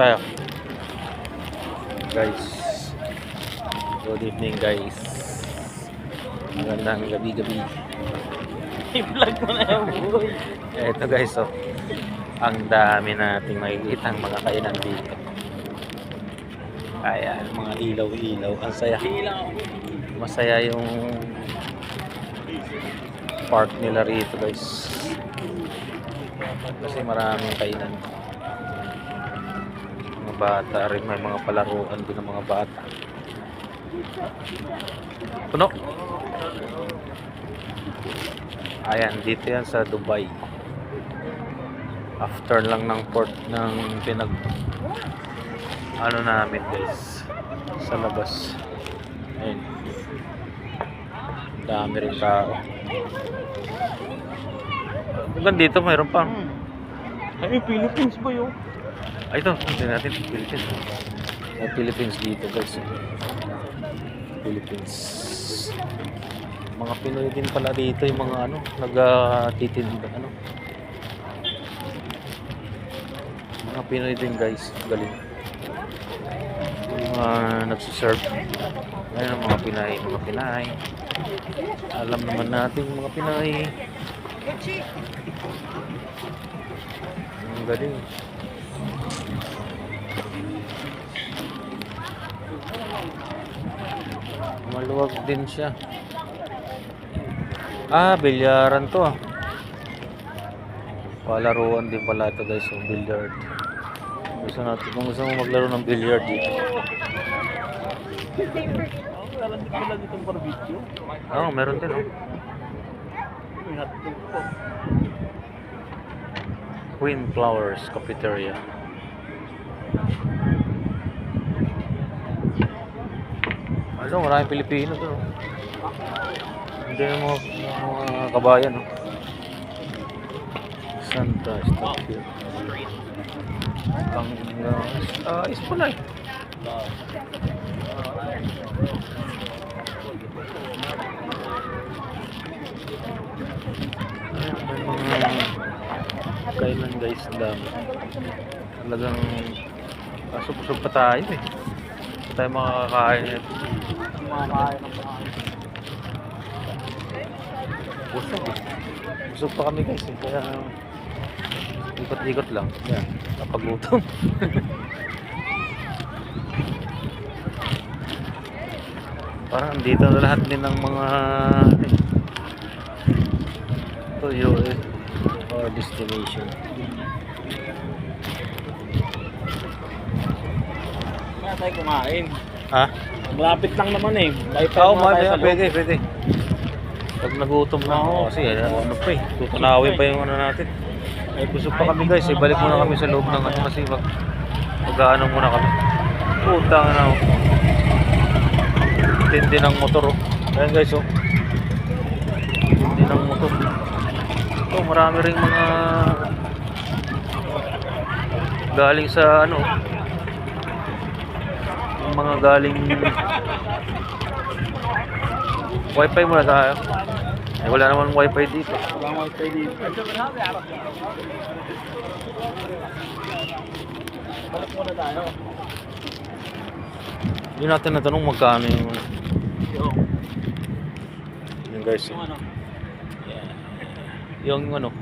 Tayo. Guys. Good evening guys. Magandang gabi-gabi. I-vlog mo na yan, boy. Eto guys, oh. Ang dami nating makikita mga kainan dito. Ayan, mga ilaw-ilaw. Ang saya. Masaya yung park nila rito guys. Kasi maraming kainan. Mga bata rin, may mga palaruan din ng mga bata. Puno. Ayan, dito yan sa Dubai. After lang ng port ng pinag ano namin guys sa labas. Ayun. Dami rin tao. Hanggang dito mayroon pa. Ay, Philippines ba yun? Ay, ito. Ito natin. Philippines. May Philippines dito, guys. Philippines. Mga Pinoy din pala dito yung mga ano, nagtitinda, ano. Mga Pinoy din, guys. Galing. Yung mga nagsiserve. Ayun mga Pinay, mga Pinay. Alam naman natin mga Pinay. Ang galing. Maluwag din siya. Ah, bilyaran to. Palaruan din pala ito guys, yung billiard. Gusto natin, kung gusto mo maglaro ng billiard dito. Oo, oh, meron din oh. May hotdog po. Queen Flowers Cafeteria. Ano, maraming Pilipino to. Hindi yung mga, mga kabayan. Oh. Santa Statue. Ang uh, is pala eh. Ayun, may mga kailan guys dami. Talagang pasok-pasok pa tayo eh. Hindi tayo makakakain eh. Busog eh. Busog pa kami guys eh. Kaya ikot-ikot lang. Yan. Napagutom. Parang andito na lahat din ng mga eh, Toyo eh. Or destination. Kaya tayo kumain. Ha? Malapit lang naman eh. Live Oo, oh, tayo sa pwede, pwede. Pag nagutom na ako, kasi eh, ano pa eh, tutunawin pa yung ano natin. Ay, busog pa kami guys, eh, balik muna kami sa loob ng ano kasi mag mag-ano muna kami. Putang na ako. Tindi ng motor oh. Ayan guys oh. Tindi ng motor. Oh, marami ring mga galing sa ano mga galing Wifi muna tayo. Eh, wala naman wifi dito. Walang wifi dito. Balik muna tayo. Hindi natin natanong magkano yung Yung, yung guys. yung ano. Yung ano,